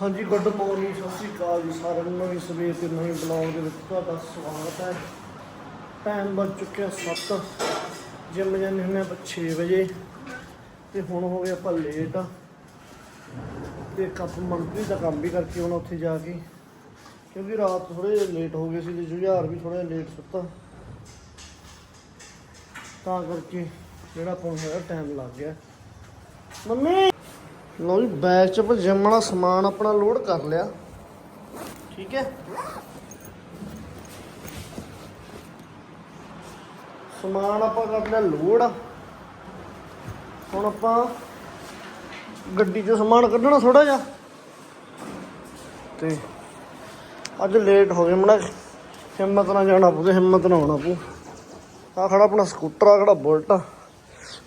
ਹਾਂਜੀ, good morning ਸਤਿ ਸ਼੍ਰੀ ਅਕਾਲ ਜੀ ਸਾਰਿਆਂ ਨੂੰ। ਨਵੀਂ ਸਵੇਰ ਤੇ ਨਵੇਂ ਬਲੌਗ ਦੇ ਵਿੱਚ ਤੁਹਾਡਾ ਸਵਾਗਤ ਹੈ। ਟਾਈਮ ਵੱਜ ਚੁੱਕਿਆ 7 ਜਿੰਮ ਜਾਂਦੇ ਹੁੰਦੇ ਆਪਾਂ 6 ਵਜੇ। ਤੇ ਹੁਣ ਹੋ ਗਏ ਆਪਾਂ ਲੇਟ ਤੇ ਕੱਪ ਮੰਤਰੀ ਦਾ ਕੰਮ ਵੀ ਕਰਕੇ ਹੁਣ ਉੱਥੇ ਜਾ ਕੇ। ਕਿਉਂਕਿ ਰਾਤ ਥੋੜੇ ਜਿਹਾ ਲੇਟ ਹੋ ਗਏ ਸੀ ਤੇ ਜੁਝਾਰ ਵੀ ਥੋੜਾ ਜਿਹਾ ਲੇਟ ਸੁੱਤਾ। ਤਾਂ ਕਰਕੇ ਜਿਹੜਾ ਆਪਾਂ ਨੂੰ ਟਾਈਮ ਲੱਗ ਗਿਆ। ਮੰਮੀ! ਲਓ ਜੀ, ਬੈਗ 'ਚ ਆਪਾਂ ਜਿਮ ਵਾਲਾ ਸਮਾਨ ਆਪਣਾ ਲੋਡ ਕਰ ਲਿਆ। ਠੀਕ ਹੈ? ਸਮਾਨ ਆਪਾਂ ਕਰ ਲਿਆ ਲੋਡ ਹੁਣ ਆਪਾਂ ਗੱਡੀ 'ਚੋਂ ਸਮਾਨ ਕੱਢਣਾ ਥੋੜਾ ਜਿਹਾ। ਤੇ ਅੱਜ ਲੇਟ ਹੋ ਗਏ ਮਣਾ ਹਿੰਮਤ ਨਾਲ ਜਾਣਾ ਪਊ ਤੇ ਹਿੰਮਤ ਨਾਲ ਆਉਣਾ ਪਊ। ਆ ਖੜਾ ਆਪਣਾ ਸਕੂਟਰ ਆ ਖੜਾ ਬੁਲਟ। ਆ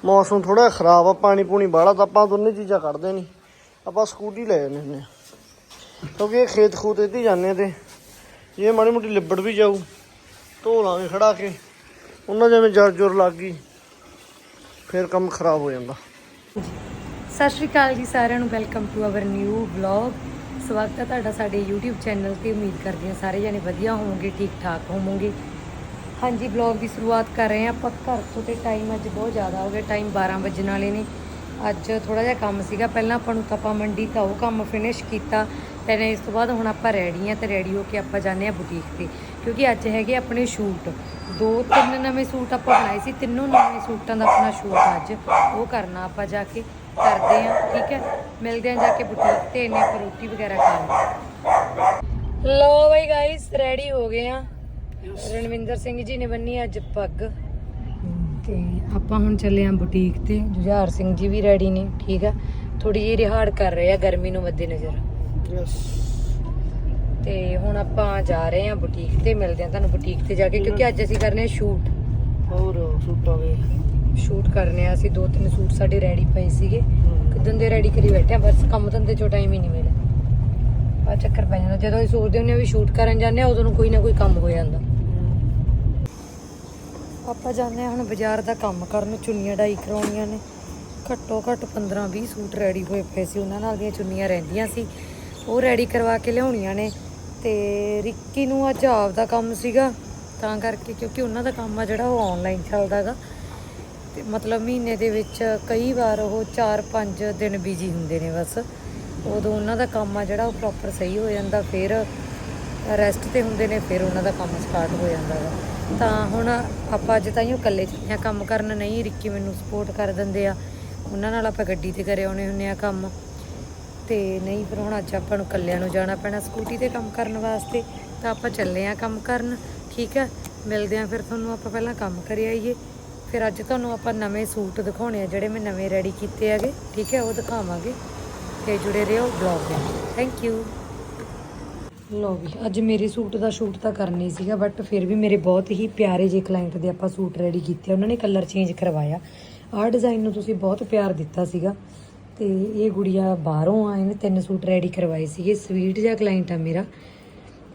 ਮੌਸਮ ਥੋੜਾ ਖਰਾਬ ਆ, ਪਾਣੀ ਪੂਣੀ ਬਾਹਲਾ ਤਾਂ ਆਪਾਂ ਦੋਨੇ ਚੀਜ਼ਾਂ ਕੱਢਦੇ ਨਹੀਂ ਆਪਾਂ ਸਕੂਟੀ ਲੈ ਜਾਂਦੇ ਹੁੰਦੇ ਹਾਂ ਕਿਉਂਕਿ ਇਹ ਖੇਤ ਖੂਤ ਇੱਥੇ ਜਾਂਦੇ ਤੇ ਜੇ ਮਾੜੀ ਮੋਟੀ ਲਿਬੜ ਵੀ ਜਾਊ, ਧੋ ਲਾਂਗੇ ਖੜਾ ਕੇ। ਉਹਨਾਂ ਜਿਵੇਂ ਜਰ ਜੁਰ ਲੱਗ ਗਈ, ਫਿਰ ਕੰਮ ਖਰਾਬ ਹੋ ਜਾਂਦਾ। ਸਤਿ ਸ਼੍ਰੀ ਅਕਾਲ ਜੀ ਸਾਰਿਆਂ ਨੂੰ, welcome to our new vlog. ਸਵਾਗਤ ਹੈ ਤੁਹਾਡਾ ਸਾਡੇ YouTube ਚੈਨਲ ਤੇ। ਉਮੀਦ ਕਰਦੇ ਹਾਂ ਸਾਰੇ ਜਣੇ ਵਧੀਆ ਹੋਵੋਗੇ ਠੀਕ ਠਾਕ ਹੋਵੋਗੇ। ਹਾਂਜੀ ਵਲੌਗ ਦੀ ਸ਼ੁਰੂਆਤ ਕਰ ਰਹੇ ਹਾਂ। ਆਪਾਂ ਘਰ ਤੋਂ ਤੇ ਟਾਈਮ ਅੱਜ ਬਹੁਤ ਜ਼ਿਆਦਾ ਹੋ ਗਿਆ। ਟਾਈਮ 12 ਵਜਣ ਵਾਲੇ ਨੇ। ਅੱਜ ਥੋੜਾ ਜਿਹਾ ਕੰਮ ਸੀਗਾ। ਪਹਿਲਾਂ ਆਪਾਂ ਨੂੰ ਤਪਾ ਮੰਡੀ ਤਾਂ ਉਹ ਕੰਮ ਫਿਨਿਸ਼ ਕੀਤਾ। ਤੇ ਇਸ ਤੋਂ ਬਾਅਦ ਹੁਣ ਆਪਾਂ ਰੈਡੀ ਆ ਤੇ ਰੈਡੀ ਹੋ ਕੇ ਆਪਾਂ ਜਾਂਦੇ ਆ ਬੁਟੀਕ ਤੇ। ਕਿਉਂਕਿ ਅੱਜ ਹੈਗੇ ਆਪਣੇ ਸ਼ੂਟ। ਦੋ ਤਿੰਨ ਨਵੇਂ ਸੂਟ ਆਪਾਂ ਬਣਾਏ ਸੀ। ਤਿੰਨੋਂ ਨਵੇਂ ਸੂਟਾਂ ਦਾ ਆਪਣਾ ਸ਼ੂਟ ਅੱਜ। ਉਹ ਕਰਨਾ ਆਪਾਂ ਜਾ ਕੇ ਕਰਦੇ ਆ ਠੀਕ ਹੈ? ਮਿਲਦੇ ਆ ਜਾ ਕੇ ਬੁਟੀਕ ਤੇ। ਇਹਨੇ ਆਪਾਂ ਰੋਟੀ ਵਗੈਰਾ ਖਾਣੀ ਲੋ ਬਈ ਗਾਇਸ ਰੈਡੀ ਹੋ ਗਏ ਆ ਰਣਵਿੰਦਰ ਸਿੰਘ ਜੀ ਨੇ ਬੰਨੀ ਅੱਜ ਪੱਗ। ਤੇ ਆਪਾਂ ਹੁਣ ਚੱਲੇ ਆ ਬੁਟੀਕ ਤੇ। ਜੁਝਾਰ ਸਿੰਘ ਜੀ ਵੀ ਰੈਡੀ ਨੇ ਠੀਕ ਆ? ਥੋੜੀ ਜਿਹੀ ਰਿਹਾੜ ਕਰ ਰਹੇ ਆ ਗਰਮੀ ਨੂੰ ਮੱਦੇ ਨਜ਼ਰ ਤੇ ਹੁਣ ਆਪਾਂ ਜਾ ਰਹੇ ਆ ਬੁਟੀਕ ਤੇ ਮਿਲਦੇ ਆ ਤੁਹਾਨੂੰ ਬੁਟੀਕ ਤੇ ਜਾ ਕੇ ਕਿਉਂਕਿ ਅੱਜ ਅਸੀਂ ਕਰਨੇ ਆ ਸ਼ੂਟ ਹੋਰ ਸੂਟਾਂ ਦੇ ਸ਼ੂਟ ਕਰਨੇ ਆ ਅਸੀਂ ਦੋ ਤਿੰਨ ਸੂਟ ਸਾਡੇ ਰੈਡੀ ਪਏ ਸੀਗੇ। ਕਿਦਾਂ ਦੇ ਰੈਡੀ ਕਰੀ ਬੈਠੇ ਆ ਬਸ ਕੰਮ ਧੰਦੇ ਚੋਂ ਟਾਈਮ ਹੀ ਨਹੀਂ ਮਿਲਿਆ। ਆ ਚੱਕਰ ਪੈ ਜਾਂਦਾ ਜਦੋਂ ਅਸੀਂ ਸੋਚਦੇ ਹੁੰਦੇ ਆ ਵੀ ਸ਼ੂਟ ਕਰਨ ਜਾਂਦੇ ਆ ਉਦੋਂ ਨੂੰ ਕੋਈ ਨਾ ਕੋਈ ਕੰਮ ਹੋ ਜਾਂਦਾ। ਆਪਾਂ ਜਾਂਦੇ ਹਾਂ ਹੁਣ ਬਾਜ਼ਾਰ ਦਾ ਕੰਮ ਕਰਨ ਚੁੰਨੀਆਂ ਡਾਈ ਕਰਾਉਣੀਆਂ ਨੇ। ਘੱਟੋ ਘੱਟ 15 20 ਸੂਟ ਰੈਡੀ ਹੋਏ ਪਏ ਸੀ, ਉਹਨਾਂ ਨਾਲ ਦੀਆਂ ਚੁੰਨੀਆਂ ਰਹਿੰਦੀਆਂ ਸੀ। ਉਹ ਰੈਡੀ ਕਰਵਾ ਕੇ ਲਿਆਉਣੀਆਂ ਨੇ ਤੇ ਰਿੱਕੀ ਨੂੰ ਅੱਜ ਆਪ ਦਾ ਕੰਮ ਸੀਗਾ, ਤਾਂ ਕਰਕੇ ਕਿਉਂਕਿ ਉਹਨਾਂ ਦਾ ਕੰਮ ਆ ਜਿਹੜਾ ਉਹ ਆਨਲਾਈਨ ਚੱਲਦਾਗਾ ਤੇ ਮਤਲਬ ਮਹੀਨੇ ਦੇ ਵਿੱਚ ਕਈ ਵਾਰ ਉਹ 4-5 ਦਿਨ ਬਿਜ਼ੀ ਹੁੰਦੇ ਨੇ ਬਸ। ਉਦੋਂ ਉਹਨਾਂ ਦਾ ਕੰਮ ਆ ਜਿਹੜਾ ਉਹ ਪ੍ਰੋਪਰ ਸਹੀ ਹੋ ਜਾਂਦਾ, ਫਿਰ ਰੈਸਟ ਤੇ ਹੁੰਦੇ ਨੇ, ਫਿਰ ਉਹਨਾਂ ਦਾ ਕੰਮ ਸਟਾਰਟ ਹੋ ਜਾਂਦਾ ਗਾ। ਤਾਂ ਹੁਣ ਆਪਾਂ ਅੱਜ ਤਾਂ ਤਾਈਓ ਇਕੱਲੇ ਚੱਲੇ ਆ ਕੰਮ ਕਰਨ ਨਹੀਂ, ਰਿੱਕੀ ਮੈਨੂੰ ਸਪੋਰਟ ਕਰ ਦਿੰਦੇ ਆ। ਉਹਨਾਂ ਨਾਲ ਆਪਾਂ ਗੱਡੀ ਤੇ ਕਰੇ ਆਉਣੇ ਹੁੰਨੇ ਆ ਕੰਮ। ਤੇ ਨਹੀਂ, ਫਿਰ ਹੁਣ ਅੱਜ ਆਪਾਂ ਨੂੰ ਇਕੱਲਿਆਂ ਨੂੰ ਜਾਣਾ ਪੈਣਾ ਸਕੂਟੀ ਤੇ ਕੰਮ ਕਰਨ ਵਾਸਤੇ। ਤਾਂ ਆਪਾਂ ਚੱਲੇ ਆ ਕੰਮ ਕਰਨ, ਠੀਕ ਹੈ? ਮਿਲਦੇ ਆ ਫਿਰ ਤੁਹਾਨੂੰ ਆਪਾਂ ਪਹਿਲਾਂ ਕੰਮ ਕਰੀ ਆਈਏ। ਫਿਰ ਅੱਜ ਤੁਹਾਨੂੰ ਆਪਾਂ ਨਵੇਂ ਸੂਟ ਦਿਖਾਉਣੇ ਆ, ਜਿਹੜੇ ਮੈਂ ਨਵੇਂ ਰੈਡੀ ਕੀਤੇ ਹੈਗੇ। ਠੀਕ ਹੈ? ਉਹ ਦਿਖਾਵਾਂਗੇ। ਤੇ ਜੁੜੇ ਰਹੋ ਬਲੌਗ ਦੇ ਥੈਂਕ ਯੂ ਲੋ ਵੀ, ਅੱਜ ਮੇਰੇ ਸੂਟ ਦਾ ਸ਼ੂਟ ਤਾਂ ਕਰਨੀ ਸੀਗਾ ਬਟ ਫਿਰ ਵੀ ਮੇਰੇ ਬਹੁਤ ਹੀ ਪਿਆਰੇ ਜੇ ਕਲਾਇੰਟ ਦੇ ਆਪਾਂ ਸੂਟ ਰੈਡੀ ਕੀਤੇ, ਉਹਨਾਂ ਨੇ ਕਲਰ ਚੇਂਜ ਕਰਵਾਇਆ। ਆਹ ਡਿਜ਼ਾਈਨ ਨੂੰ ਤੁਸੀਂ ਬਹੁਤ ਪਿਆਰ ਦਿੱਤਾ ਸੀਗਾ, ਤੇ ਇਹ ਗੁੜੀਆ ਬਾਹਰੋਂ ਆਏ ਨੇ, ਤਿੰਨ ਸੂਟ ਰੈਡੀ ਕਰਵਾਏ ਸੀਗੇ ਸਵੀਟ ਜਿਹਾ ਕਲਾਇੰਟ ਆ ਮੇਰਾ।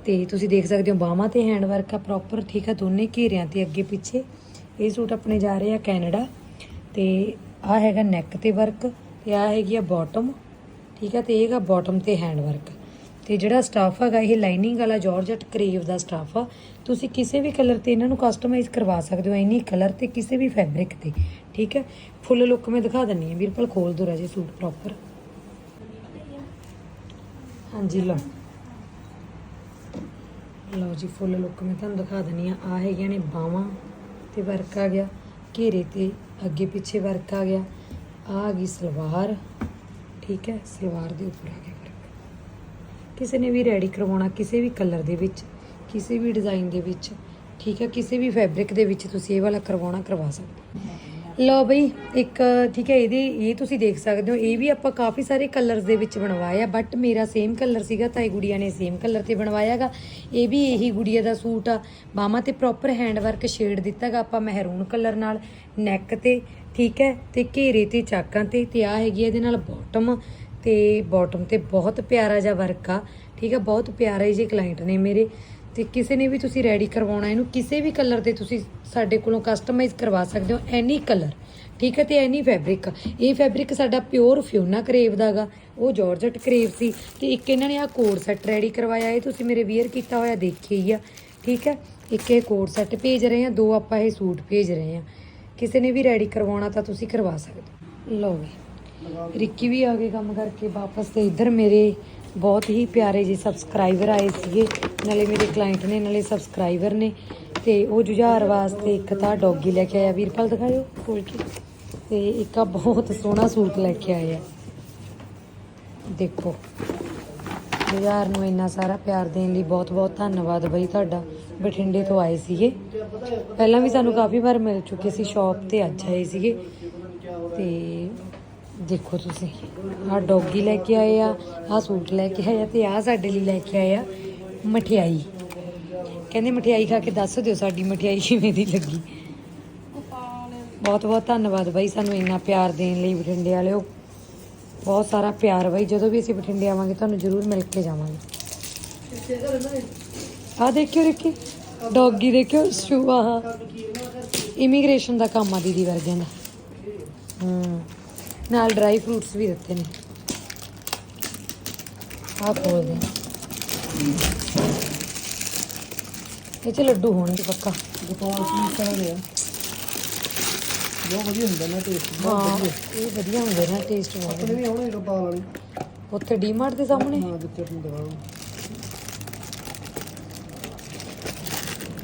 ਤੇ ਤੁਸੀਂ ਦੇਖ ਸਕਦੇ ਹੋ ਬਾਹਾਂ ਤੇ ਹੈਂਡ ਵਰਕ ਆ ਪ੍ਰੋਪਰ ਠੀਕ ਆ, ਦੋਨੇ ਘੇਰਿਆਂ ਤੇ ਅੱਗੇ ਪਿੱਛੇ। ਇਹ ਸੂਟ ਆਪਣੇ ਜਾ ਰਹੇ ਆ ਕੈਨੇਡਾ, ਤੇ ਆ ਹੈਗਾ ਨੈਕ ਤੇ ਵਰਕ ਤੇ ਆ ਹੈਗੀ ਆ ਬਾਟਮ ਠੀਕ ਆ, ਤੇ ਇਹ ਹੈਗਾ ਬਾਟਮ ਤੇ ਹੈਂਡ ਵਰਕ ਤੇ ਜਿਹੜਾ ਸਟਾਫ ਹੈਗਾ, ਇਹ ਲਾਈਨਿੰਗ ਵਾਲਾ ਜਾਰਜਟ ਕਰੇਵ ਦਾ ਸਟਾਫ ਆ। ਤੁਸੀਂ ਕਿਸੇ ਵੀ ਕਲਰ ਤੇ ਇਹਨਾਂ ਨੂੰ ਕਸਟਮਾਈਜ਼ ਕਰਵਾ ਸਕਦੇ ਹੋ ਐਨੀ ਕਲਰ ਤੇ ਕਿਸੇ ਵੀ ਫੈਬਰਿਕ ਤੇ, ਠੀਕ ਹੈ? ਫੁੱਲ ਲੁੱਕ ਮੈਂ ਦਿਖਾ ਦਿੰਨੀ ਆ, ਵੀਰਪਲ, ਖੋਲ ਦੋ ਰਾਜੇ ਸੂਟ ਪ੍ਰੋਪਰ ਹਾਂਜੀ, ਲਓ। ਲਓ ਜੀ ਫੁੱਲ ਲੁੱਕ ਮੈਂ ਤੁਹਾਨੂੰ ਦਿਖਾ ਦਿੰਨੀ ਆ। ਆ ਹੈਗੀਆਂ ਨੇ ਬਾਹਾਂ ਤੇ ਵਰਕ ਆ ਗਿਆ। ਘੇਰੇ ਤੇ ਅੱਗੇ ਪਿੱਛੇ ਵਰਕ ਆ ਗਿਆ। ਆ ਆ ਗਈ ਸਲਵਾਰ, ਠੀਕ ਹੈ? ਸਲਵਾਰ ਦੇ ਉੱਪਰ ਆ ਗਿਆ। ਕਿਸੇ ਨੇ ਵੀ ਰੈਡੀ ਕਰਵਾਉਣਾ ਕਿਸੇ ਵੀ ਕਲਰ ਦੇ ਵਿੱਚ, ਕਿਸੇ ਵੀ ਡਿਜ਼ਾਈਨ ਦੇ ਵਿੱਚ, ਠੀਕ ਹੈ, ਕਿਸੇ ਵੀ ਫੈਬਰਿਕ ਦੇ ਵਿੱਚ ਤੁਸੀਂ ਇਹ ਵਾਲਾ ਕਰਵਾਉਣਾ ਕਰਵਾ ਸਕਦੇ। ਲਓ ਬਈ, ਇੱਕ, ਠੀਕ ਹੈ, ਇਹਦੀ, ਇਹ ਤੁਸੀਂ ਦੇਖ ਸਕਦੇ ਹੋ, ਇਹ ਵੀ ਆਪਾਂ ਕਾਫੀ ਸਾਰੇ ਕਲਰਸ ਦੇ ਵਿੱਚ ਬਣਵਾਇਆ ਬਟ ਮੇਰਾ ਸੇਮ ਕਲਰ ਸੀਗਾ ਤਾਂ ਇਹ ਗੁੜੀਆ ਨੇ ਸੇਮ ਕਲਰ ਤੇ ਬਣਵਾਇਆਗਾ ਇਹ ਵੀ ਇਹੀ ਗੁੜੀਆ ਦਾ ਸੂਟ ਆ ਬਾਹਾਂ ਤੇ ਪ੍ਰੋਪਰ ਹੈਂਡ ਵਰਕ ਸ਼ੇਡ ਦਿੱਤਾਗਾ ਆਪਾਂ ਮਹਿਰੂਨ ਕਲਰ ਨਾਲ ਨੈਕ ਤੇ, ਠੀਕ ਹੈ, ਤੇ ਘੇਰੇ ਤੇ ਚਾਕਾਂ ਤੇ ਤੇ ਆ ਹੈਗੀ ਇਹਦੇ ਨਾਲ ਬਾਟਮ ਤੇ ਬਾਟਮ ਤੇ ਬਹੁਤ ਪਿਆਰਾ ਜਿਹਾ ਵਰਕ ਆ। ਠੀਕ ਆ, ਬਹੁਤ ਪਿਆਰੇ ਜਿਹੇ ਕਲਾਇੰਟ ਨੇ ਮੇਰੇ। ਤੇ ਕਿਸੇ ਨੇ ਵੀ ਤੁਸੀਂ ਰੈਡੀ ਕਰਵਾਉਣਾ, ਇਹਨੂੰ ਕਿਸੇ ਵੀ ਕਲਰ 'ਤੇ ਤੁਸੀਂ ਸਾਡੇ ਕੋਲੋਂ ਕਸਟਮਾਈਜ਼ ਕਰਵਾ ਸਕਦੇ ਹੋ ਐਨੀ ਕਲਰ ਠੀਕ ਹੈ ਤੇ ਐਨੀ ਫੈਬਰਿਕ ਇਹ ਫੈਬਰਿਕ ਸਾਡਾ ਪਿਓਰ ਫਿਊਨਾ ਕਰੇਵ ਦਾਗਾ ਉਹ ਜਾਰਜਟ ਕਰੇਵ ਸੀ। ਤੇ ਇੱਕ ਇਹਨਾਂ ਨੇ ਆ ਕੋਡ ਸੈੱਟ ਰੈਡੀ ਕਰਵਾਇਆ, ਇਹ ਤੁਸੀਂ ਮੇਰੇ ਵੀਅਰ ਕੀਤਾ ਹੋਇਆ ਦੇਖਿਆ ਹੀ ਆ। ਠੀਕ ਹੈ ਇੱਕ ਇਹ ਕੋਡ ਸੈੱਟ ਭੇਜ ਰਹੇ ਆ, ਦੋ ਆਪਾਂ ਇਹ ਸੂਟ ਭੇਜ ਰਹੇ ਆ। ਕਿਸੇ ਨੇ ਵੀ ਰੈਡੀ ਕਰਵਾਉਣਾ ਤਾਂ ਤੁਸੀਂ ਕਰਵਾ ਸਕਦੇ ਹੋ। ਲਓ ਵੀ। ਰਿੱਕੀ ਵੀ ਆ ਕੇ ਕੰਮ ਕਰਕੇ ਵਾਪਸ ਤੇ ਇੱਧਰ ਮੇਰੇ ਬਹੁਤ ਹੀ ਪਿਆਰੇ ਜੀ ਸਬਸਕ੍ਰਾਈਬਰ ਆਏ ਸੀਗੇ। ਨਾਲੇ ਮੇਰੇ ਕਲਾਇੰਟ ਨੇ ਨਾਲੇ ਸਬਸਕ੍ਰਾਈਬਰ ਨੇ। ਤੇ ਉਹ ਜੁਝਾਰ ਵਾਸਤੇ ਇੱਕ ਤਾਂ ਡੌਗੀ ਲੈ ਕੇ ਆਇਆ। ਵੀਰਪਾਲ ਦਿਖਾਇਓ। ਖੋਲ ਕੇ। ਤੇ ਇੱਕ ਆ ਬਹੁਤ ਸੋਹਣਾ ਸੂਟ ਲੈ ਕੇ ਆਏ ਆ ਦੇਖੋ। ਜੁਝਾਰ ਨੂੰ ਇੰਨਾ ਸਾਰਾ ਪਿਆਰ ਦੇਣ ਲਈ ਬਹੁਤ ਬਹੁਤ ਧੰਨਵਾਦ ਬਈ ਤੁਹਾਡਾ। ਬਠਿੰਡੇ ਤੋਂ ਆਏ ਸੀਗੇ। ਪਹਿਲਾਂ ਵੀ ਸਾਨੂੰ ਕਾਫੀ ਵਾਰ ਮਿਲ ਚੁੱਕੇ ਸੀ ਸ਼ਾਪ ਤੇ ਅੱਜ ਆਏ ਸੀਗੇ। ਤੇ ਦੇਖੋ ਤੁਸੀਂ, ਆਹ ਡੌਗੀ ਲੈ ਕੇ ਆਏ ਆ, ਆਹ ਸੂਟ ਲੈ ਕੇ ਆਏ ਆ ਤੇ ਆਹ ਸਾਡੇ ਲਈ ਲੈ ਕੇ ਆਏ ਆ ਮਠਿਆਈ। ਕਹਿੰਦੇ ਮਠਿਆਈ ਖਾ ਕੇ ਦੱਸ ਦਿਓ ਸਾਡੀ ਮਠਿਆਈ ਕਿਵੇਂ ਦੀ ਲੱਗੀ। ਬਹੁਤ ਬਹੁਤ ਧੰਨਵਾਦ ਬਾਈ ਸਾਨੂੰ ਇੰਨਾ ਪਿਆਰ ਦੇਣ ਲਈ ਬਠਿੰਡੇ ਵਾਲਿਓ। ਬਹੁਤ ਸਾਰਾ ਪਿਆਰ ਬਾਈ, ਜਦੋਂ ਵੀ ਅਸੀਂ ਬਠਿੰਡੇ ਆਵਾਂਗੇ ਤੁਹਾਨੂੰ ਜ਼ਰੂਰ ਮਿਲ ਕੇ ਜਾਵਾਂਗੇ। ਆ ਦੇਖਿਓ ਰਿੱਕੀ ਡੌਗੀ ਦੇਖਿਓ ਸ਼ੂ ਆਹ ਇਮੀਗ੍ਰੇਸ਼ਨ ਦਾ ਕੰਮ ਆ ਦੀਦੀ ਵਰਗਿਆਂ ਦਾ। ਹੂੰ। ਨਾਲ ਡਰਾਈ ਫਰੂਟਸ ਵੀ ਦਿੱਤੇ ਨੇ। ਆਹ ਖੋਲ ਦੇ ਇਹ ਚ ਲੱਡੂ ਹੋਣਗੇ ਪੱਕਾ। ਗੋਪਾਲ ਸਿੰਘ ਸਾਰਾ ਲਿਆ ਬਹੁਤ ਵਧੀਆ ਹੁੰਦਾ ਨਾ ਟੇਸਟ ਹਾਂ ਇਹ ਵਧੀਆ ਹੁੰਦੇ ਨੇ ਟੇਸਟ ਬਹੁਤ ਆਪਣੇ ਵੀ ਆਉਣੇ ਗੋਪਾਲ ਵਾਲੀ। ਉੱਥੇ ਡੀਮਾਰਟ ਦੇ ਸਾਹਮਣੇ? ਹਾਂ ਜਿੱਥੇ ਤੁਹਾਨੂੰ ਦਿਖਾਉਂ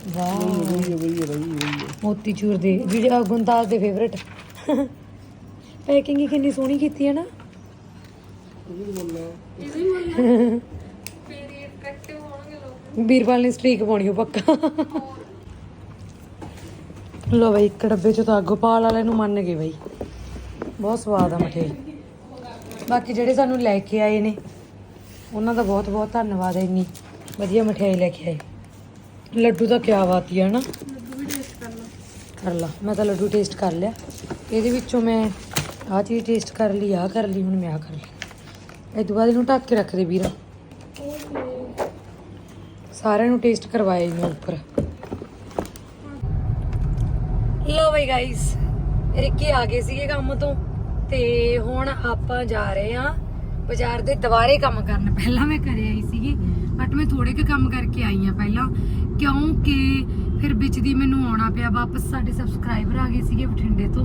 ਵਾਹ। ਵਧੀਆ ਵਧੀਆ ਮੋਤੀ ਚੂਰ ਦੇ ਜਿਹੜੇ ਗੁੰਦਾਸ ਦੇ ਫੇਵਰਟ ਪੈਕਿੰਗ ਹੀ ਕਿੰਨੀ ਸੋਹਣੀ ਕੀਤੀ ਹੈ ਨਾ। ਵੀਰਪਾਲ ਨੇ ਸਟ੍ਰੀਕ ਪਾਉਣੀ ਉਹ ਪੱਕਾ। ਲੋ ਬਈ ਇੱਕ ਡੱਬੇ ਚ ਤਾਂ ਗੋਪਾਲ ਵਾਲੇ ਨੂੰ ਮੰਨ ਗਏ ਬਈ। ਬਹੁਤ ਸਵਾਦ ਆ ਮਠਿਆਈ। ਬਾਕੀ ਜਿਹੜੇ ਸਾਨੂੰ ਲੈ ਕੇ ਆਏ ਨੇ ਉਹਨਾਂ ਦਾ ਬਹੁਤ ਬਹੁਤ ਧੰਨਵਾਦ ਹੈ ਇੰਨੀ ਵਧੀਆ ਮਠਿਆਈ ਲੈ ਕੇ ਆਏ। ਲੱਡੂ ਤਾਂ ਕਿਆ ਬਾਤ ਹੀ ਹੈ ਨਾ। ਕਰ ਲਾ ਮੈਂ ਤਾਂ ਲੱਡੂ ਟੇਸਟ ਕਰ ਲਿਆ। ਇਹਦੇ ਵਿੱਚੋਂ ਮੈਂ ਆਹ ਚੀਜ਼ ਟੇਸਟ ਕਰ ਲਈ, ਆਹ ਕਰ ਲਈ, ਹੁਣ ਮੈਂ ਆਹ ਕਰ ਲਈ। ਇਹ ਤੋਂ ਬਾਅਦ ਇਹਨੂੰ ਢੱਕ ਕੇ ਰੱਖ ਦੇ ਵੀਰਾ। ਸਾਰਿਆਂ ਨੂੰ ਟੇਸਟ ਕਰਵਾਇਆ ਇਹਨੇ ਉੱਪਰ। ਲੋ ਬਈ ਗਾਇਸ ਰਿੱਕੀ ਆ ਗਏ ਸੀਗੇ ਕੰਮ ਤੋਂ, ਤੇ ਹੁਣ ਆਪਾਂ ਜਾ ਰਹੇ ਆ ਬਾਜ਼ਾਰ ਦੇ ਦੁਬਾਰੇ ਕੰਮ ਕਰਨ। ਪਹਿਲਾਂ ਮੈਂ ਕਰੇ ਆਈ ਸੀਗੀ ਬਟ ਮੈਂ ਥੋੜੇ ਕੁ ਕੰਮ ਕਰਕੇ ਆਈ ਆ ਪਹਿਲਾਂ, ਕਿਉਂਕਿ ਫਿਰ ਵਿੱਚ ਦੀ ਮੈਨੂੰ ਆਉਣਾ ਪਿਆ, ਵਾਪਸ ਸਾਡੇ ਸਬਸਕ੍ਰਾਈਬਰ ਆ ਗਏ ਸੀਗੇ ਬਠਿੰਡੇ ਤੋਂ।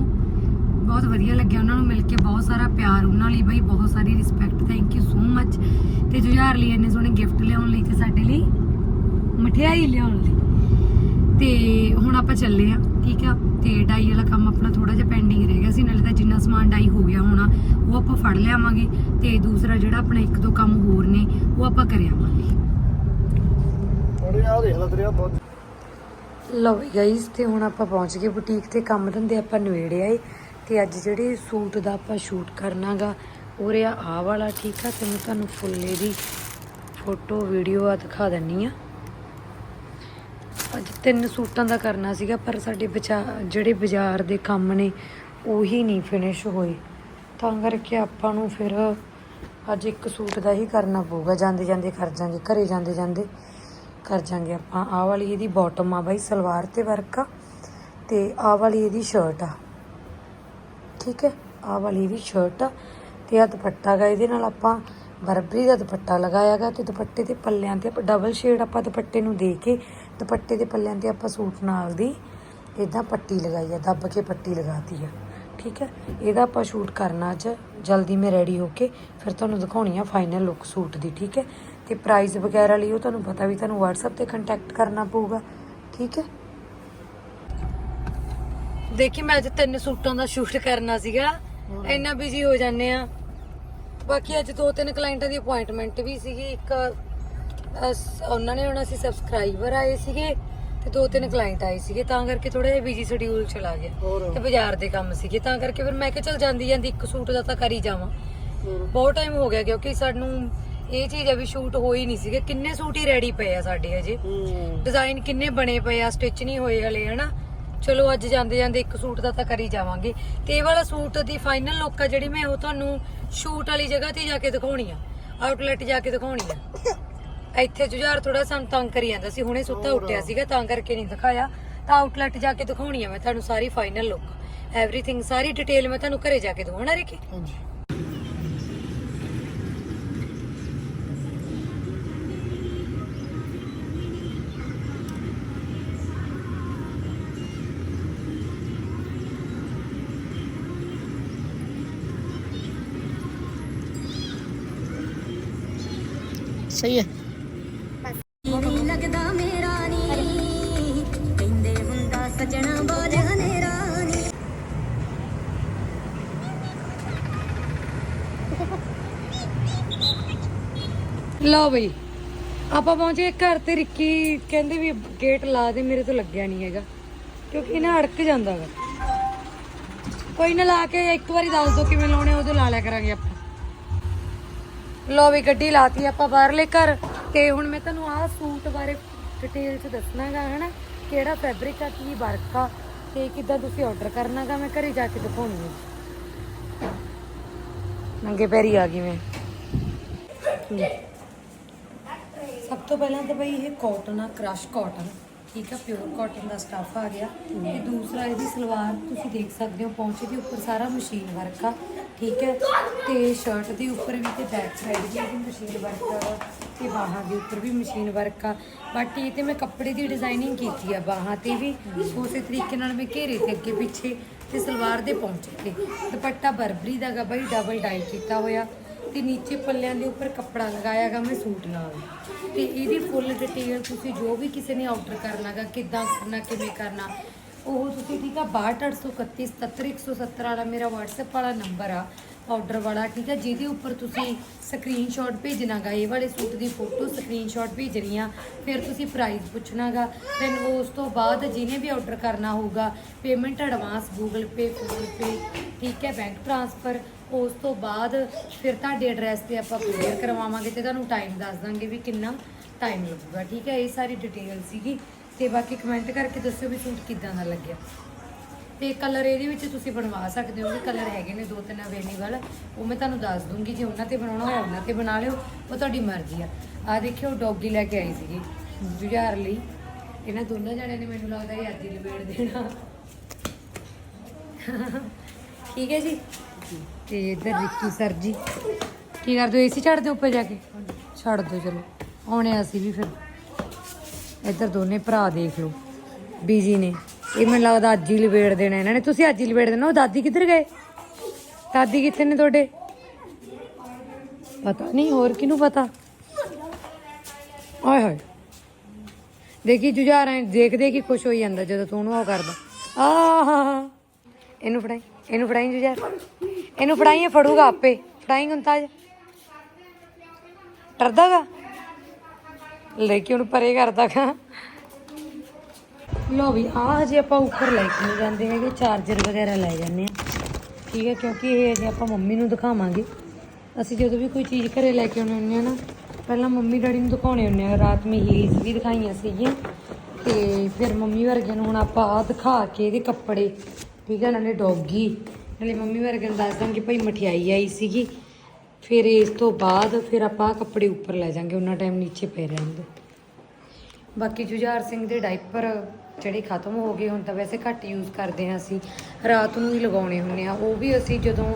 ਬਹੁਤ ਵਧੀਆ ਲੱਗਿਆ ਉਹਨਾਂ ਨੂੰ ਮਿਲ ਕੇ ਬਹੁਤ ਸਾਰਾ ਪਿਆਰ ਉਹਨਾਂ ਲਈ ਬਈ ਬਹੁਤ ਸਾਰੀ respect thank you so much ਤੇ ਜੁਝਾਰ ਲਈ ਇੰਨੇ ਸੋਹਣੇ ਗਿਫਟ ਲਿਆਉਣ ਲਈ ਤੇ ਸਾਡੇ ਲਈ ਮਠਿਆਈ ਲਿਆਉਣ ਲਈ। ਤੇ ਹੁਣ ਆਪਾਂ ਚੱਲੇ ਆ ਠੀਕ ਆ? ਤੇ ਡਾਈ ਵਾਲਾ ਕੰਮ ਆਪਣਾ ਥੋੜਾ ਜਿਹਾ ਪੈਂਡਿੰਗ ਰਹਿ ਗਿਆ ਸੀ ਨਾਲੇ ਤਾਂ ਜਿੰਨਾ ਸਮਾਨ ਡਾਈ ਹੋ ਗਿਆ ਹੋਣਾ ਉਹ ਆਪਾਂ ਫੜ ਲਿਆਵਾਂਗੇ। ਤੇ ਦੂਸਰਾ ਜਿਹੜਾ ਆਪਣਾ ਇੱਕ ਦੋ ਕੰਮ ਹੋਰ ਨੇ ਉਹ ਆਪਾਂ ਕਰ ਆਵਾਂਗੇ ਥੋੜੇ ਆ ਦੇਖ ਲੈ ਤੇਰੇ ਆ ਬਹੁਤ ਲਓ ਗਾਈਸ ਤੇ ਹੁਣ ਆਪਾਂ ਪਹੁੰਚ ਗਏ ਬੁਟੀਕ ਤੇ ਕੰਮ ਧੰਦੇ ਆਪਾਂ ਨਵੇੜੇ ਆਏ ਤੇ ਅੱਜ ਜਿਹੜੇ ਸੂਟ ਦਾ ਆਪਾਂ ਸ਼ੂਟ ਕਰਨਾਗਾ ਉਹ ਰਿਹਾ ਆਹ ਵਾਲਾ ਠੀਕ ਆ ਤੇ ਮੈਂ ਤੁਹਾਨੂੰ ਫੁੱਲੇ ਦੀ ਫੋਟੋ ਵੀਡੀਓ ਆ ਦਿਖਾ ਦਿੰਨੀ ਆ। ਅੱਜ ਤਿੰਨ ਸੂਟਾਂ ਦਾ ਕਰਨਾ ਸੀਗਾ, ਪਰ ਸਾਡੇ ਬਚਾ, ਜਿਹੜੇ ਬਾਜ਼ਾਰ ਦੇ ਕੰਮ ਨੇ, ਉਹੀ ਨਹੀਂ ਫਿਨਿਸ਼ ਹੋਏ। ਤਾਂ ਕਰਕੇ ਆਪਾਂ ਨੂੰ ਫਿਰ ਅੱਜ ਇੱਕ ਸੂਟ ਦਾ ਹੀ ਕਰਨਾ ਪਊਗਾ ਜਾਂਦੇ ਜਾਂਦੇ ਕਰ ਜਾਾਂਗੇ, ਘਰੇ ਜਾਂਦੇ ਜਾਂਦੇ ਕਰ ਜਾਾਂਗੇ ਆਪਾਂ। ਆਹ ਵਾਲੀ ਇਹਦੀ ਬਾਟਮ ਆ ਬਾਈ, ਸਲਵਾਰ ਤੇ ਵਰਕ ਆ, ਤੇ ਆਹ ਵਾਲੀ ਇਹਦੀ ਸ਼ਰਟ ਆ। ਠੀਕ ਹੈ? ਆਹ ਵਾਲੀ ਵੀ ਸ਼ਰਟ ਆ ਤੇ ਆ ਦੁਪੱਟਾ ਗਾ, ਇਹਦੇ ਨਾਲ ਆਪਾਂ ਬਰਬਰੀ ਦਾ ਦੁਪੱਟਾ ਲਗਾਇਆਗਾ ਤੇ ਦੁਪੱਟੇ ਦੇ ਪੱਲਿਆਂ ਤੇ ਆਪਾਂ ਡਬਲ ਸ਼ੇਡ ਆਪਾਂ ਦੁਪੱਟੇ ਨੂੰ ਦੇ ਕੇ ਦੁਪੱਟੇ ਦੇ ਪੱਲਿਆਂ ਤੇ ਆਪਾਂ ਸੂਟ ਨਾਲ ਦੀ ਇਦਾਂ ਪੱਟੀ ਲਗਾਈ ਆ, ਦੱਬ ਕੇ ਪੱਟੀ ਲਗਾਤੀ ਆ, ਠੀਕ ਹੈ? ਇਹਦਾ ਆਪਾਂ ਸ਼ੂਟ ਕਰਨਾ ਅੱਜ, ਜਲਦੀ ਮੈਂ ਰੈਡੀ ਹੋ ਕੇ ਫਿਰ ਤੁਹਾਨੂੰ ਦਿਖਾਉਣੀ ਆ ਫਾਈਨਲ ਲੁੱਕ ਸੂਟ ਦੀ, ਠੀਕ ਹੈ? ਤੇ ਪ੍ਰਾਈਸ ਵਗੈਰਾ ਲਈ ਉਹ ਤੁਹਾਨੂੰ ਪਤਾ ਵੀ ਤੁਹਾਨੂੰ WhatsApp ਤੇ ਕੰਟੈਕਟ ਕਰਨਾ ਪਊਗਾ, ਠੀਕ ਹੈ? ਦੇਖੀ ਮੈਂ ਅੱਜ ਤਿੰਨ ਸੂਟਾਂ ਦਾ ਸ਼ੂਟ ਕਰਨਾ ਸੀਗਾ। ਇੰਨਾ ਬਿਜ਼ੀ ਹੋ ਜਾਂਦੇ ਆ। ਬਾਕੀ ਅੱਜ ਦੋ ਤਿੰਨ ਕਲਾਇੰਟਾਂ ਦੀ ਅਪਾਇੰਟਮੈਂਟ ਵੀ ਸੀਗੀ। ਇੱਕ ਅਸ- ਉਹਨਾਂ ਨੇ ਉਹਨਾਂ ਸੀ ਸਬਸਕ੍ਰਾਈਬਰ ਆਏ ਸੀਗੇ ਤੇ ਦੋ ਤਿੰਨ ਕਲਾਇੰਟ ਆਏ ਸੀਗੇ। ਤਾਂ ਕਰਕੇ ਥੋੜਾ ਜਿਹਾ ਬਿਜ਼ੀ ਸ਼ਡਿਊਲ ਚਲਾ ਗਿਆ ਹੋਰ। ਤੇ ਬਾਜ਼ਾਰ ਦੇ ਕੰਮ ਸੀਗੇ। ਤਾਂ ਕਰਕੇ ਫਿਰ ਮੈਂ ਕਿਹਾ ਚਲ ਜਾਂਦੀ ਜਾਂਦੀ ਇੱਕ ਸੂਟ ਦਾ ਤਾਂ ਕਰ ਹੀ ਜਾਵਾਂ। ਬਹੁਤ ਟਾਈਮ ਹੋ ਗਿਆ ਕਿਉਂਕਿ ਸਾਨੂੰ ਇਹ ਚੀਜ਼ ਆ ਵੀ ਸ਼ੂਟ ਹੋ ਹੀ ਨਹੀਂ ਸੀਗੇ। ਕਿੰਨੇ ਸੂਟ ਹੀ ਰੈਡੀ ਪਏ ਆ ਸਾਡੇ ਅਜੇ। ਹੂੰ। ਡਿਜ਼ਾਈਨ ਕਿੰਨੇ ਬਣੇ ਪਏ ਆ ਸਟਿਚ ਨਹੀਂ ਹੋਏ ਹਲੇ ਹਨਾ? ਚਲੋ ਅੱਜ ਜਾਂਦੇ ਜਾਂਦੇ ਇੱਕ ਸੂਟ ਦਾ ਤਾਂ ਕਰੀ ਜਾਵਾਂਗੇ। ਤੇ ਇਹ ਵਾਲਾ ਸੂਟ ਦੀ ਫਾਈਨਲ ਲੁੱਕ ਆ ਜਿਹੜੀ ਮੈਂ ਉਹ ਤੁਹਾਨੂੰ ਸ਼ੂਟ ਵਾਲੀ ਜਗ੍ਹਾ ਤੇ ਜਾ ਕੇ ਦਿਖਾਉਣੀ ਆ। ਆਊਟਲੈਟ ਜਾ ਕੇ ਦਿਖਾਉਣੀ ਆ। ਇੱਥੇ ਜੁਝਾਰ ਥੋੜਾ ਸਾਨੂੰ ਤੰਗ ਕਰੀ ਜਾਂਦਾ ਸੀ ਹੁਣੇ ਸੁੱਤਾ ਉੱਠਿਆ ਸੀਗਾ ਤਾਂ ਕਰਕੇ ਨਹੀਂ ਦਿਖਾਇਆ। ਤਾਂ ਆਊਟਲੈਟ ਜਾ ਕੇ ਦਿਖਾਉਣੀ ਆ ਮੈਂ ਤੁਹਾਨੂੰ ਸਾਰੀ ਫਾਈਨਲ ਲੁੱਕ ਐਵਰੀਥਿੰਗ ਸਾਰੀ ਡਿਟੇਲ ਮੈਂ ਤੁਹਾਨੂੰ ਘਰੇ ਜਾ ਕੇ ਦਵਾਉਣਾ ਰਿਕੀ ਹਾਂਜੀ। ਸਹੀ ਹੈ। ਨਹੀਂ ਲੱਗਦਾ ਮੇਰਾ ਨੀ। ਕਹਿੰਦੇ ਹੁੰਦਾ ਸਜਣਾ ਬੋਲ ਹਨੇਰਾ ਨੀ। ਲਓ ਬਈ ਆਪਾਂ ਪਹੁੰਚੇ ਘਰ ਤੇ ਰਿੱਕੀ ਕਹਿੰਦੇ ਵੀ ਗੇਟ ਲਾ ਦੇ ਮੇਰੇ ਤੋਂ ਲੱਗਿਆ ਨਹੀਂ ਹੈਗਾ। ਕਿਉਂਕਿ ਇਹਨਾਂ ਅੜਕ ਜਾਂਦਾ ਗਾ ਕੋਈ ਨਾ ਲਾ ਕੇ ਇੱਕ ਵਾਰੀ ਦੱਸ ਦੋ ਕਿਵੇਂ ਲਾਉਣੇ ਉਦੋਂ ਲਾ ਲਿਆ ਕਰਾਂਗੇ ਆਪਾਂ। ਲਓ ਵੀ ਗੱਡੀ ਲਾਤੀ ਆਪਾਂ ਬਾਹਰਲੇ ਘਰ ਤੇ ਹੁਣ ਮੈਂ ਤੁਹਾਨੂੰ ਆਹ ਸੂਟ ਬਾਰੇ ਡਿਟੇਲ ਚ ਦੱਸਣਾਗਾ, ਹਨਾ? ਕਿਹੜਾ ਫੈਬਰਿਕ ਆ, ਕੀ ਵਰਕ ਆ, ਤੇ ਕਿੱਦਾਂ ਤੁਸੀਂ ਆਰਡਰ ਕਰਨਾਗਾ, ਮੈਂ ਘਰੇ ਜਾ ਕੇ ਦਿਖਾਉਣੀ ਹੈ ਨੰਗੇ ਪੈਰੀ ਆ ਗਈ ਮੈਂ। ਸਭ ਤੋਂ ਪਹਿਲਾਂ ਤਾਂ ਬਈ ਇਹ ਕਾਟਨ ਆ ਕ੍ਰਸ਼ ਕਾਟਨ ਠੀਕ ਆ ਪਿਓਰ ਕਾਟਨ ਦਾ ਸਟਾਫ ਆ ਗਿਆ। ਤੇ ਦੂਸਰਾ ਇਹਦੀ ਸਲਵਾਰ ਤੁਸੀਂ ਦੇਖ ਸਕਦੇ ਹੋ ਪੌਂਚੇ ਦੇ ਉੱਪਰ ਸਾਰਾ ਮਸ਼ੀਨ ਵਰਕ ਆ। ਠੀਕ ਹੈ, ਤੇ ਸ਼ਰਟ ਦੇ ਉੱਪਰ ਵੀ ਤੇ ਬੈਕ ਸਾਈਡ ਵੀ ਇਹਦੀ ਮਸ਼ੀਨ ਵਰਕ ਆ ਤੇ ਬਾਹਾਂ ਦੇ ਉੱਪਰ ਵੀ ਮਸ਼ੀਨ ਵਰਕ ਆ। ਬਟ ਇਹ ਤੇ ਮੈਂ ਕੱਪੜੇ ਦੀ ਡਿਜ਼ਾਈਨਿੰਗ ਕੀਤੀ ਆ ਬਾਹਾਂ ਤੇ ਵੀ, ਉਸੇ ਤਰੀਕੇ ਨਾਲ ਮੈਂ ਘੇਰੇ ਤੇ ਅੱਗੇ ਪਿੱਛੇ ਤੇ ਸਲਵਾਰ ਦੇ ਪਹੁੰਚ ਤੇ। ਦੁਪੱਟਾ ਬਰਬਰੀ ਦਾ ਗਾ ਬਈ ਡਬਲ ਡਾਈ ਕੀਤਾ ਹੋਇਆ, ਤੇ ਨੀਚੇ ਪੱਲਿਆਂ ਦੇ ਉੱਪਰ ਕੱਪੜਾ ਲਗਾਇਆਗਾ ਮੈਂ ਸੂਟ ਨਾਲ। ਤੇ ਇਹਦੀ ਫੁੱਲ ਡਿਟੇਲ ਤੁਸੀਂ ਜੋ ਵੀ ਕਿਸੇ ਨੇ ਆਰਡਰ ਕਰਨਾਗਾ ਕਿੱਦਾਂ ਕਰਨਾ, ਕਿਵੇਂ ਕਰਨਾ ਉਹ ਤੁਸੀਂ ਠੀਕ ਆ 6283177170 ਵਾਲਾ ਮੇਰਾ WhatsApp ਵਾਲਾ ਨੰਬਰ ਆ ਆਰਡਰ ਵਾਲਾ, ਠੀਕ ਹੈ ਜਿਹਦੇ ਉੱਪਰ ਤੁਸੀਂ ਸਕਰੀਨਸ਼ਾਟ ਭੇਜਣਾਗਾ ਇਹ ਵਾਲੇ ਸੂਟ ਦੀ ਫੋਟੋ ਸਕਰੀਨਸ਼ਾਟ ਭੇਜਣੀ ਆ, ਫਿਰ ਤੁਸੀਂ ਪ੍ਰਾਈਸ ਪੁੱਛਣਾਗਾ ਦੈਨ ਉਸ ਤੋਂ ਬਾਅਦ ਜਿਹਨੇ ਵੀ ਆਰਡਰ ਕਰਨਾ ਹੋਊਗਾ payment advance Google Pay PhonePe ਠੀਕ ਹੈ ਬੈਂਕ ਟ੍ਰਾਂਸਫਰ ਉਸ ਤੋਂ ਬਾਅਦ ਫਿਰ ਤੁਹਾਡੇ ਐਡਰੈਸ ਤੇ ਆਪਾਂ ਕੋਰੀਅਰ ਕਰਵਾਵਾਂਗੇ ਤੇ ਤੁਹਾਨੂੰ ਟਾਈਮ ਦੱਸ ਦਾਂਗੇ ਵੀ ਕਿੰਨਾ ਟਾਈਮ ਲੱਗੂਗਾ, ਠੀਕ ਹੈ ਇਹ ਸਾਰੀ ਡਿਟੇਲ ਸੀਗੀ। ਤੇ ਬਾਕੀ ਕਮੈਂਟ ਕਰਕੇ ਦੱਸਿਓ ਵੀ ਸੂਟ ਕਿੱਦਾਂ ਦਾ ਲੱਗਿਆ। ਤੇ ਕਲਰ ਇਹਦੇ ਵਿੱਚ ਤੁਸੀਂ ਬਣਵਾ ਸਕਦੇ ਹੋ ਵੀ ਕਲਰ ਹੈਗੇ ਨੇ ਦੋ ਤਿੰਨ ਅਵੇਲੇਬਲ ਉਹ ਮੈਂ ਤੁਹਾਨੂੰ ਦੱਸ ਦੂੰਗੀ, ਜੇ ਉਹਨਾਂ ਤੇ ਬਣਾਉਣਾ ਹੋਇਆ ਉਹਨਾਂ ਤੇ ਬਣਾ ਲਿਓ, ਉਹ ਤੁਹਾਡੀ ਮਰਜ਼ੀ ਆ। ਆ ਦੇਖਿਓ, ਡੌਗੀ ਲੈ ਕੇ ਆਈ ਸੀਗੀ, ਜੁਝਾਰ ਲਈ। ਇਹਨਾਂ ਦੋਨਾਂ ਜਣਿਆਂ ਨੇ ਮੈਨੂੰ ਲੱਗਦਾ ਇਹ ਅੱਜ ਹੀ ਲਵੇੜ ਦੇਣਾ। ਠੀਕ ਹੈ ਜੀ? ਤੇ ਇੱਧਰ ਰਿੱਕੀ ਸਰ ਜੀ। ਕੀ ਕਰਦੇ ਹੋ? ਏਸੀ ਛੱਡ ਦਿਓ ਉੱਪਰ ਜਾ ਕੇ? ਛੱਡ ਦਿਓ, ਚਲੋ। ਆਉਣੇ ਅਸੀਂ ਵੀ ਫਿਰ। ਇੱਧਰ ਦੋਨੇ ਭਰਾ ਦੇਖ ਲਓ ਬੀਜੀ ਨੇ। ਇਹ ਮੈਨੂੰ ਲੱਗਦਾ ਅੱਜ ਹੀ ਲਵੇੜ ਦੇਣਾ ਇਹਨਾਂ ਨੇ। ਤੁਸੀਂ ਅੱਜ ਹੀ ਲਵੇੜ ਦੇਣਾ। ਉਹ ਦਾਦੀ ਕਿੱਧਰ ਗਏ? ਦਾਦੀ ਕਿੱਥੇ ਨੇ ਤੁਹਾਡੇ? ਪਤਾ ਨਹੀਂ, ਹੋਰ ਕਿਹਨੂੰ ਪਤਾ? ਆਏ ਹਾਏ। ਦੇਖੀ ਜੁਝਾਰ ਦੇਖਦੇ ਕਿ ਖੁਸ਼ ਹੋਈ ਜਾਂਦਾ ਜਦੋਂ ਤੂੰ ਉਹਨੂੰ ਉਹ ਕਰਦਾ। ਆਹ ਇਹਨੂੰ ਫੜਾਈ ਇਹਨੂੰ ਫੜਾਈ ਜੁਝਾਰ। ਇਹਨੂੰ ਫੜਾਈ ਇਹ ਫੜੂਗਾ ਆਪੇ। ਫੜਾਈ ਹੁਣ ਤਾਜ ਡਰਦਾਗਾ ਲੈ ਕੇ ਹੁਣ ਪਰੇ ਕਰਦਾ ਕਰਦਾਗਾ ਲੋ ਵੀ ਆ ਹਜੇ ਆਪਾਂ ਉੱਪਰ ਲੈ ਕੇ ਨਹੀਂ ਜਾਂਦੇ ਹੈਗੇ ਚਾਰਜਰ ਵਗੈਰਾ ਲੈ ਜਾਂਦੇ ਆ ਠੀਕ ਹੈ, ਕਿਉਂਕਿ ਇਹ ਹਜੇ ਆਪਾਂ ਮੰਮੀ ਨੂੰ ਦਿਖਾਵਾਂਗੇ। ਅਸੀਂ ਜਦੋਂ ਵੀ ਕੋਈ ਚੀਜ਼ ਘਰੇ ਲੈ ਕੇ ਆਉਂਦੇ ਹੁੰਦੇ ਆ ਨਾ, ਪਹਿਲਾਂ ਮੰਮੀ ਡੈਡੀ ਨੂੰ ਦਿਖਾਉਣੇ ਹੁੰਦੇ ਆ ਰਾਤ ਮੇ ਹੀਲਸ ਵੀ ਦਿਖਾਈਆਂ ਸੀਗੀਆਂ, ਤੇ ਫਿਰ ਮੰਮੀ ਵਰਗਿਆਂ ਨੂੰ ਹੁਣ ਆਪਾਂ ਆ ਦਿਖਾ ਕੇ ਇਹਦੇ ਕੱਪੜੇ। ਠੀਕ ਹੈ, ਨਾਲੇ ਡੌਗੀ। ਨਾਲੇ ਮੰਮੀ ਵਰਗਿਆਂ ਨੂੰ ਦੱਸ ਦਾਂਗੇ, ਭਾਈ ਮਠਿਆਈ ਆਈ ਸੀਗੀ। ਫਿਰ ਇਸ ਤੋਂ ਬਾਅਦ ਫਿਰ ਆਪਾਂ ਕੱਪੜੇ ਉੱਪਰ ਲੈ ਜਾਾਂਗੇ, ਉਹਨਾਂ ਟਾਈਮ ਨੀਚੇ ਪਏ ਰਹਿਣਗੇ ਬਾਕੀ ਜੁਝਾਰ ਸਿੰਘ ਦੇ ਡਾਈਪਰ ਜਿਹੜੇ ਖਤਮ ਹੋ ਗਏ, ਹੁਣ ਤਾਂ ਵੈਸੇ ਘੱਟ ਯੂਜ਼ ਕਰਦੇ ਹਾਂ ਅਸੀਂ। ਰਾਤ ਨੂੰ ਹੀ ਲਗਾਉਣੇ ਹੁੰਦੇ ਆ ਉਹ ਵੀ ਅਸੀਂ ਜਦੋਂ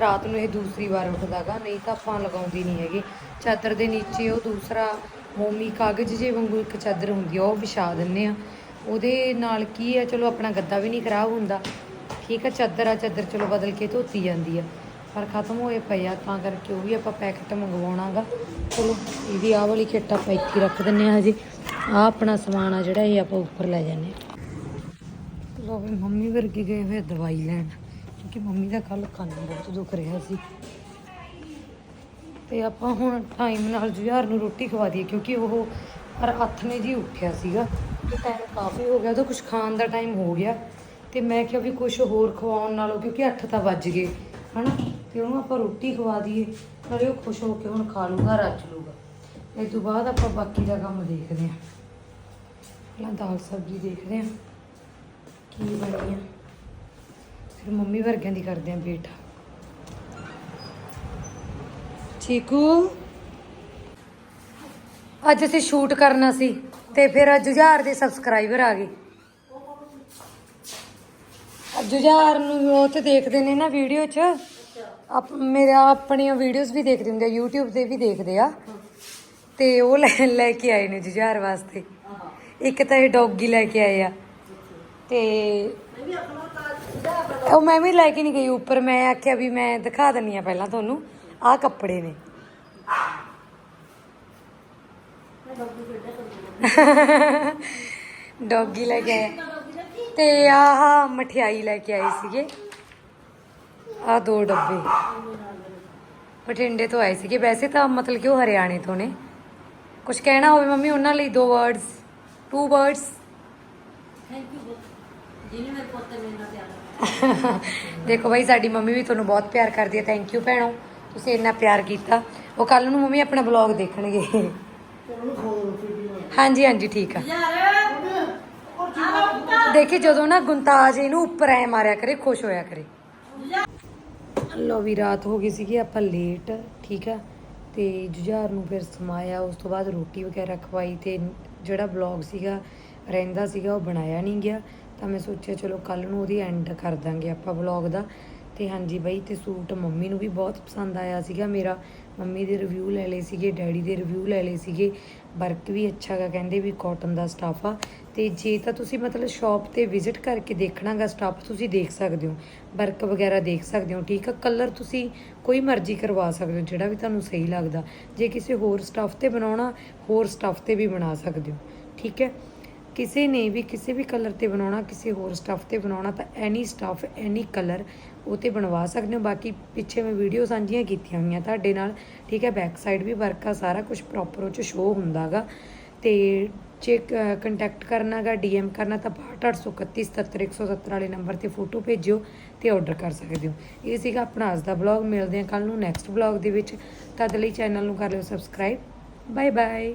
ਰਾਤ ਨੂੰ ਇਹ ਦੂਸਰੀ ਵਾਰ ਉੱਠਦਾਗਾ ਨਹੀਂ ਤਾਂ ਆਪਾਂ ਲਗਾਉਂਦੀ ਨਹੀਂ ਹੈਗੇ। ਚਾਦਰ ਦੇ ਨੀਚੇ ਉਹ ਦੂਸਰਾ ਮੋਮੀ ਕਾਗਜ਼ ਜੇ ਵਾਂਗੂ ਇੱਕ ਚਾਦਰ ਹੁੰਦੀ ਆ, ਉਹ ਵਿਛਾ ਦਿੰਨੇ ਆ ਉਹਦੇ ਨਾਲ ਕੀ ਆ, ਚਲੋ ਆਪਣਾ ਗੱਦਾ ਵੀ ਨਹੀਂ ਖਰਾਬ ਹੁੰਦਾ। ਠੀਕ ਆ, ਚਾਦਰ ਆ, ਚਾਦਰ ਚਲੋ ਬਦਲ ਕੇ ਧੋਤੀ ਜਾਂਦੀ ਆ। ਪਰ ਖਤਮ ਹੋਏ ਪਏ ਆ, ਤਾਂ ਕਰਕੇ ਉਹ ਵੀ ਆਪਾਂ ਪੈਕਟ ਮੰਗਵਾਉਣਾਗਾ। ਚਲੋ ਇਹਦੀ ਆਹ ਵਾਲੀ ਕਿੱਟ ਆਪਾਂ ਇੱਥੇ ਰੱਖ ਦਿੰਨੇ ਆ ਹਜੇ। ਆ ਆਪਣਾ ਸਮਾਨ ਆ ਜਿਹੜਾ ਇਹ ਆਪਾਂ ਉੱਪਰ ਲੈ ਜਾਂਦੇ ਆ। ਲੋ ਵੀ ਮੰਮੀ ਵਰਗੇ ਗਏ ਹੋਏ ਦਵਾਈ ਲੈਣ, ਕਿਉਂਕਿ ਮੰਮੀ ਦਾ ਕੱਲ ਕੰਨ ਬਹੁਤ ਦੁਖ ਰਿਹਾ ਸੀ। ਤੇ ਆਪਾਂ ਹੁਣ ਟਾਈਮ ਨਾਲ ਜੁਝਾਰ ਨੂੰ ਰੋਟੀ ਖਵਾ ਦਈਏ, ਕਿਉਂਕਿ ਉਹ ਪਰ ਅੱਠ ਨੇ ਜੀ ਉੱਠਿਆ ਸੀਗਾ। ਤੇ ਟਾਈਮ ਕਾਫੀ ਹੋ ਗਿਆ ਉਹਦਾ ਕੁਝ ਖਾਣ ਦਾ ਟਾਈਮ ਹੋ ਗਿਆ। ਤੇ ਮੈਂ ਕਿਹਾ ਵੀ ਕੁਝ ਹੋਰ ਖਵਾਉਣ ਨਾਲੋਂ, ਕਿਉਂਕਿ ਅੱਠ ਤਾਂ ਵੱਜ ਗਏ। ਹਨਾ, ਤੇ ਉਹਨੂੰ ਆਪਾਂ ਰੋਟੀ ਖਵਾ ਦਈਏ, ਨਾਲੇ ਉਹ ਖੁਸ਼ ਹੋ ਕੇ ਹੁਣ ਖਾ ਲੂਗਾ, ਰੱਜ ਲੂਗਾ। ਇਹ ਤੋਂ ਬਾਅਦ ਆਪਾਂ ਬਾਕੀ ਦਾ ਕੰਮ ਦੇਖਦੇ ਹਾਂ। ਪਹਿਲਾਂ ਦਾਲ ਸਬਜ਼ੀ ਦੇਖਦੇ ਹਾਂ, ਕੀ ਬਣੀ ਆ। ਫਿਰ ਮੰਮੀ ਵਰਗਿਆਂ ਦੀ ਕਰਦੇ ਆਂ ਬੇਟਾ ਚੀਕੂ, ਅੱਜ ਅਸੀਂ ਸ਼ੂਟ ਕਰਨਾ ਸੀ, ਤੇ ਫਿਰ ਅੱਜ ਜੁਝਾਰ ਦੇ ਸਬਸਕ੍ਰਾਈਬਰ ਆ ਗਏ। ਜੁਝਾਰ ਨੂੰ ਉਹ ਤੇ ਦੇਖਦੇ ਨੇ ਨਾ ਵੀਡੀਓ 'ਚ। ਆਪ ਮੇਰਾ ਆਪਣੀਆਂ ਵੀਡੀਓਜ਼ ਵੀ ਦੇਖਦੇ ਹੁੰਦੇ ਆ, YouTube ਤੇ ਵੀ ਦੇਖਦੇ ਆ। ਤੇ ਉਹ ਲੈ ਲੈ ਕੇ ਆਏ ਨੇ ਜੁਝਾਰ ਵਾਸਤੇ। ਇੱਕ ਤਾਂ ਇਹ ਡੌਗੀ ਲੈ ਕੇ ਆਏ ਆ। ਤੇ ਉਹ ਮੈਂ ਵੀ ਲੈ ਕੇ ਨਹੀਂ ਗਈ ਉੱਪਰ। ਮੈਂ ਆਖਿਆ ਵੀ ਮੈਂ ਦਿਖਾ ਦਿੰਨੀ ਆ ਪਹਿਲਾਂ ਤੁਹਾਨੂੰ। ਆਹ ਕੱਪੜੇ ਨੇ। ਡੌਗੀ ਲੈ ਕੇ ਆਏ ਤੇ ਆਹ ਮਠਿਆਈ ਲੈ ਕੇ ਆਏ ਸੀਗੇ। ਆ ਦੋ ਡੱਬੇ। ਬਠਿੰਡੇ ਤੋਂ ਆਏ ਸੀਗੇ। ਵੈਸੇ ਤਾਂ ਮਤਲਬ ਕਿ ਉਹ ਹਰਿਆਣੇ ਤੋਂ ਨੇ। ਕੁਝ ਕਹਿਣਾ ਹੋਵੇ ਮੰਮੀ ਉਹਨਾਂ ਲਈ ਦੋ ਵਰਡਸ ਟੂ ਵਰਡਸ ਦੇਖੋ ਭਾਈ ਸਾਡੀ ਮੰਮੀ ਵੀ ਤੁਹਾਨੂੰ ਬਹੁਤ ਪਿਆਰ ਕਰਦੀ ਹੈ। ਥੈਂਕ ਯੂ ਭੈਣੋ। ਤੁਸੀਂ ਇੰਨਾ ਪਿਆਰ ਕੀਤਾ। ਉਹ ਕੱਲ ਨੂੰ ਮੰਮੀ ਆਪਣਾ ਬਲੌਗ ਦੇਖਣਗੇ। ਹਾਂਜੀ ਹਾਂਜੀ ਠੀਕ ਆ। ਦੇਖੀ, ਜਦੋਂ ਨਾ ਗੁੰਤਾਜ ਇਹਨੂੰ ਉੱਪਰ ਐ ਮਾਰਿਆ ਕਰੇ, ਖੁਸ਼ ਹੋਇਆ ਕਰੇ। ਲੋ ਵੀ, ਰਾਤ ਹੋ ਗਈ ਸੀਗੀ, ਆਪਾਂ ਲੇਟ ਠੀਕ ਆ? ਤੇ ਜੁਝਾਰ ਨੂੰ ਫਿਰ ਸਮਾਇਆ, ਉਸ ਤੋਂ ਬਾਅਦ ਰੋਟੀ ਵਗੈਰਾ ਖਵਾਈ ਤੇ ਜਿਹੜਾ ਬਲੌਗ ਸੀਗਾ, ਰਹਿੰਦਾ ਸੀਗਾ, ਉਹ ਬਣਾਇਆ ਨਹੀਂ ਗਿਆ। ਤਾਂ ਮੈਂ ਸੋਚਿਆ, ਚਲੋ ਕੱਲ ਨੂੰ ਉਹਦੀ ਐਂਡ ਕਰ ਦਾਂਗੇ ਆਪਾਂ ਬਲੌਗ ਦਾ। ਤੇ ਹਾਂਜੀ ਬਈ, ਤੇ ਸੂਟ ਮੰਮੀ ਨੂੰ ਵੀ ਬਹੁਤ ਪਸੰਦ ਆਇਆ ਸੀਗਾ ਮੇਰਾ। ਮੰਮੀ ਦੇ ਰਿਵਿਊ ਲੈ ਲਏ ਸੀਗੇ, ਡੈਡੀ ਦੇ ਰਿਵਿਊ ਲੈ ਲਏ ਸੀਗੇ। ਵਰਕ ਵੀ ਅੱਛਾ ਗਾ, ਕਹਿੰਦੇ ਵੀ ਕਾਟਨ ਦਾ ਸਟਾਫ ਆ। ਤੇ ਜੇ ਤਾਂ ਤੁਸੀਂ ਮਤਲਬ ਸ਼ਾਪ ਤੇ ਵਿਜ਼ਿਟ ਕਰਕੇ ਦੇਖਣਾਗਾ ਸਟਾਫ ਤੁਸੀਂ ਦੇਖ ਸਕਦੇ ਹੋ। ਵਰਕ ਵਗੈਰਾ ਦੇਖ ਸਕਦੇ ਹੋ, ਠੀਕ ਆ? ਕਲਰ ਤੁਸੀਂ ਕੋਈ ਮਰਜ਼ੀ ਕਰਵਾ ਸਕਦੇ ਹੋ, ਜਿਹੜਾ ਵੀ ਤੁਹਾਨੂੰ ਸਹੀ ਲੱਗਦਾ। ਜੇ ਕਿਸੇ ਹੋਰ ਸਟਾਫ ਤੇ ਬਣਾਉਣਾ, ਹੋਰ ਸਟਾਫ ਤੇ ਵੀ ਬਣਾ ਸਕਦੇ ਹੋ, ਠੀਕ ਹੈ? ਕਿਸੇ ਨੇ ਵੀ ਕਿਸੇ ਵੀ ਕਲਰ ਤੇ ਬਣਾਉਣਾ, ਕਿਸੇ ਹੋਰ ਸਟਾਫ ਤੇ ਬਣਾਉਣਾ, ਤਾਂ ਐਨੀ ਸਟਾਫ ਐਨੀ ਕਲਰ ਉਹ ਤੇ ਬਣਵਾ ਸਕਦੇ ਹੋ। ਬਾਕੀ ਪਿੱਛੇ ਮੈਂ ਵੀਡੀਓ ਸਾਂਝੀਆਂ ਕੀਤੀਆਂ ਹੋਈਆਂ ਤੁਹਾਡੇ ਨਾਲ। ਠੀਕ ਹੈ ਬੈਕ ਸਾਈਡ ਵੀ ਵਰਕ ਆ, ਸਾਰਾ ਕੁਝ ਪ੍ਰੋਪਰ ਉਹ ਚ ਸ਼ੋ ਹੁੰਦਾਗਾ। ਤੇ ਜੇ ਕੰਟੈਕਟ ਕਰਨਾਗਾ ਡੀਐਮ ਕਰਨਾ, ਤਾਂ 6283177 ਵਾਲੇ ਨੰਬਰ ਤੇ ਫੋਟੋ ਭੇਜਿਓ ਤੇ ਆਰਡਰ ਕਰ ਸਕਦੇ ਹੋ। ਇਹ ਸੀਗਾ ਆਪਣਾ ਅੱਜ ਦਾ ਬਲੌਗ ਮਿਲਦੇ ਹਾਂ ਕੱਲ ਨੂੰ ਨੈਕਸਟ ਬਲੌਗ ਦੇ ਵਿੱਚ। ਤਦ ਲਈ ਚੈਨਲ ਨੂੰ ਕਰ ਲਿਓ ਸਬਸਕ੍ਰਾਈਬ ਬਾਏ ਬਾਏ